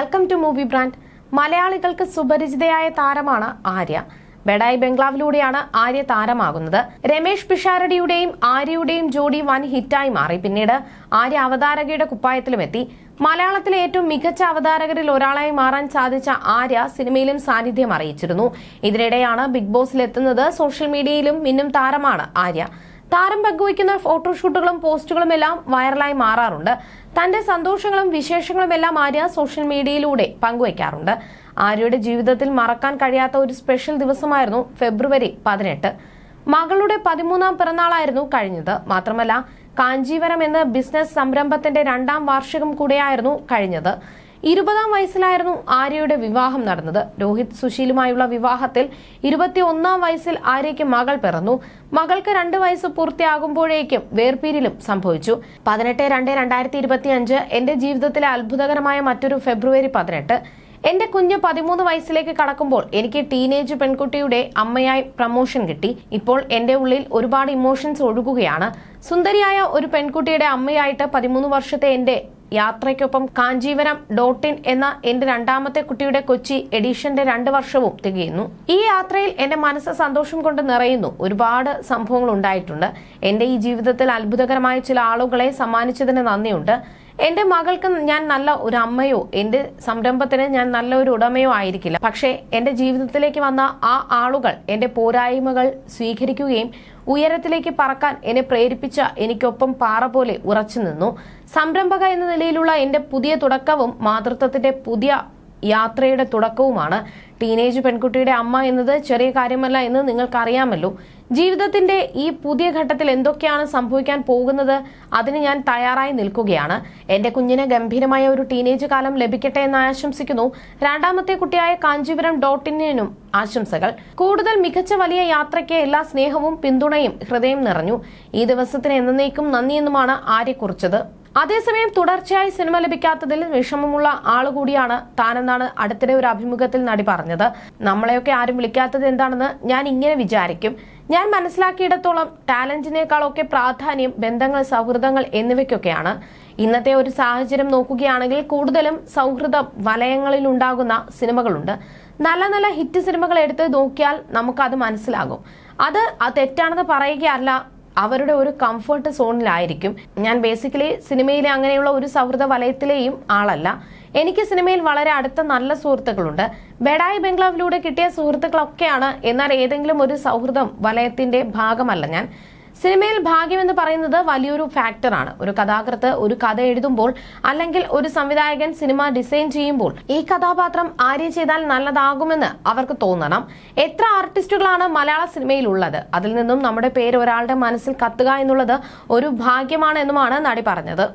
Welcome to movie brand മലയാളികൾക്ക് സുപരിചിതയായ താരമാണ് ആര്യ. ബെഡായി ബംഗ്ലാവിലൂടെയാണ് ആര്യ താരമാകുന്നത്. രമേഷ് പിഷാരടിയുടെയും ആര്യയുടെയും ജോഡി വൻ ഹിറ്റായി മാറി. പിന്നീട് ആര്യ അവതാരകയുടെ കുപ്പായത്തിലും എത്തി മലയാളത്തിലെ ഏറ്റവും മികച്ച അവതാരകരിൽ ഒരാളായി മാറാൻ സാധിച്ച ആര്യ സിനിമയിലും സാന്നിധ്യം അറിയിച്ചിരുന്നു. ഇതിനിടെയാണ് ബിഗ് ബോസിൽ എത്തുന്നത് സോഷ്യൽ മീഡിയയിലും മിന്നും താരമാണ് ആര്യ. താരം പങ്കുവയ്ക്കുന്ന ഫോട്ടോഷൂട്ടുകളും പോസ്റ്റുകളും എല്ലാം വൈറലായി മാറാറുണ്ട്. തന്റെ സന്തോഷങ്ങളും വിശേഷങ്ങളും എല്ലാം ആര്യ സോഷ്യൽ മീഡിയയിലൂടെ പങ്കുവയ്ക്കാറുണ്ട്. ആര്യയുടെ ജീവിതത്തിൽ മറക്കാൻ കഴിയാത്ത ഒരു സ്പെഷ്യൽ ദിവസമായിരുന്നു ഫെബ്രുവരി പതിനെട്ട്. മകളുടെ പതിമൂന്നാം പിറന്നാളായിരുന്നു കഴിഞ്ഞത്. മാത്രമല്ല കാഞ്ചീവരം എന്ന ബിസിനസ് സംരംഭത്തിന്റെ രണ്ടാം വാർഷികം കൂടെയായിരുന്നു കഴിഞ്ഞത്. ഇരുപതാം വയസ്സിലായിരുന്നു ആര്യയുടെ വിവാഹം നടന്നത്. രോഹിത് സുശീലുമായുള്ള വിവാഹത്തിൽ ഇരുപത്തി ഒന്നാം വയസ്സിൽ ആര്യയ്ക്ക് മകൾ പിറന്നു. മകൾക്ക് രണ്ട് വയസ്സ് പൂർത്തിയാകുമ്പോഴേക്കും വേർപീരിലും സംഭവിച്ചു. പതിനെട്ട് രണ്ട് രണ്ടായിരത്തി ഇരുപത്തി അഞ്ച് എന്റെ ജീവിതത്തിലെ അത്ഭുതകരമായ മറ്റൊരു ഫെബ്രുവരി പതിനെട്ട്. എന്റെ കുഞ്ഞ് പതിമൂന്ന് വയസ്സിലേക്ക് കടക്കുമ്പോൾ എനിക്ക് ടീനേജ് പെൺകുട്ടിയുടെ അമ്മയായി പ്രമോഷൻ കിട്ടി. ഇപ്പോൾ എന്റെ ഉള്ളിൽ ഒരുപാട് ഇമോഷൻസ് ഒഴുകുകയാണ്. സുന്ദരിയായ ഒരു പെൺകുട്ടിയുടെ അമ്മയായിട്ട് പതിമൂന്ന് വർഷത്തെ എന്റെ യാത്രയ്ക്കൊപ്പം കാഞ്ചീവരം ഡോട്ട് ഇൻ എന്ന എന്റെ രണ്ടാമത്തെ കുട്ടിയുടെ കൊച്ചി എഡിഷന്റെ രണ്ട് വർഷവും തികയുന്നു. ഈ യാത്രയിൽ എന്റെ മനസ്സ് സന്തോഷം കൊണ്ട് നിറയുന്നു. ഒരുപാട് സംഭവങ്ങൾ ഉണ്ടായിട്ടുണ്ട്. എന്റെ ഈ ജീവിതത്തിൽ അത്ഭുതകരമായ ചില ആളുകളെ സമ്മാനിച്ചതിന് നന്ദിയുണ്ട്. എന്റെ മകൾക്ക് ഞാൻ നല്ല ഒരു അമ്മയോ എന്റെ സംരംഭത്തിന് ഞാൻ നല്ല ഒരു ഉടമയോ ആയിരിക്കില്ല. പക്ഷേ എന്റെ ജീവിതത്തിലേക്ക് വന്ന ആ ആളുകൾ എന്റെ പോരായ്മകൾ സ്വീകരിക്കുകയും ഉയരത്തിലേക്ക് പറക്കാൻ എന്നെ പ്രേരിപ്പിച്ച എനിക്കൊപ്പം പാറ പോലെ ഉറച്ചു നിന്നു. സംരംഭക എന്ന നിലയിലുള്ള എന്റെ പുതിയ തുടക്കവും മാതൃത്വത്തിന്റെ പുതിയ യാത്രയുടെ തുടക്കവുമാണ്. ടീനേജ് പെൺകുട്ടിയുടെ അമ്മ എന്നത് ചെറിയ കാര്യമല്ല എന്ന് നിങ്ങൾക്കറിയാമല്ലോ. ജീവിതത്തിന്റെ ഈ പുതിയ ഘട്ടത്തിൽ എന്തൊക്കെയാണ് സംഭവിക്കാൻ പോകുന്നത്? അതിന് ഞാൻ തയ്യാറായി നിൽക്കുകയാണ്. എന്റെ കുഞ്ഞിന് ഗംഭീരമായ ഒരു ടീനേജ് കാലം ലഭിക്കട്ടെ എന്ന് ആശംസിക്കുന്നു. രണ്ടാമത്തെ കുട്ടിയായ കാഞ്ചീപുരം ഡോട്ട് ഇന്നിനും ആശംസകൾ. കൂടുതൽ മികച്ച വലിയ യാത്രയ്ക്ക് എല്ലാ സ്നേഹവും പിന്തുണയും ഹൃദയം നിറഞ്ഞു. ഈ ദിവസത്തിന് എന്നേക്കും നന്ദിയെന്നുമാണ് ആര്യ കുറിച്ചത് അതേസമയം തുടർച്ചയായി സിനിമ ലഭിക്കാത്തതിൽ വിഷമമുള്ള ആളുകൂടിയാണ് താനെന്നാണ് അടുത്തിടെ ഒരു അഭിമുഖത്തിൽ നടി പറഞ്ഞത്. നമ്മളെയൊക്കെ ആരും വിളിക്കാത്തത് എന്താണെന്ന് ഞാൻ ഇങ്ങനെ വിചാരിക്കും. ഞാൻ മനസ്സിലാക്കിയിടത്തോളം ടാലന്റിനേക്കാളൊക്കെ പ്രാധാന്യം ബന്ധങ്ങൾ സൗഹൃദങ്ങൾ എന്നിവയ്ക്കൊക്കെയാണ്. ഇന്നത്തെ ഒരു സാഹചര്യം നോക്കുകയാണെങ്കിൽ കൂടുതലും സൗഹൃദ വലയങ്ങളിൽ ഉണ്ടാകുന്ന സിനിമകളുണ്ട്. നല്ല നല്ല ഹിറ്റ് സിനിമകൾ എടുത്ത് നോക്കിയാൽ നമുക്കത് മനസ്സിലാകും. അത് തെറ്റാണെന്ന് പറയുകയല്ല അവരുടെ ഒരു കംഫർട്ട് സോണിലായിരിക്കും ഞാൻ ബേസിക്കലി സിനിമയിലെ അങ്ങനെയുള്ള ഒരു സൗഹൃദ വലയത്തിലെയും ആളല്ല. എനിക്ക് സിനിമയിൽ വളരെ അടുത്ത നല്ല സുഹൃത്തുക്കളുണ്ട്. ബെഡായി ബംഗ്ലാവിലൂടെ കിട്ടിയ സുഹൃത്തുക്കളൊക്കെയാണ് എന്നാൽ ഏതെങ്കിലും ഒരു സൗഹൃദം വലയത്തിന്റെ ഭാഗമല്ല ഞാൻ. സിനിമയിൽ ഭാഗ്യം എന്ന് പറയുന്നത് വലിയൊരു ഫാക്ടറാണ്. ഒരു കഥാകൃത്ത് ഒരു കഥ എഴുതുമ്പോൾ അല്ലെങ്കിൽ ഒരു സംവിധായകൻ സിനിമ ഡിസൈൻ ചെയ്യുമ്പോൾ ഈ കഥാപാത്രം ആര്യ ചെയ്താൽ നല്ലതാകുമെന്ന് അവർക്ക് തോന്നണം. എത്ര ആർട്ടിസ്റ്റുകളാണ് മലയാള സിനിമയിൽ ഉള്ളത് അതിൽ നിന്നും നമ്മുടെ പേര് ഒരാളുടെ മനസ്സിൽ കത്തുക എന്നുള്ളത് ഒരു ഭാഗ്യമാണ് എന്നുമാണ് നടി പറഞ്ഞത്.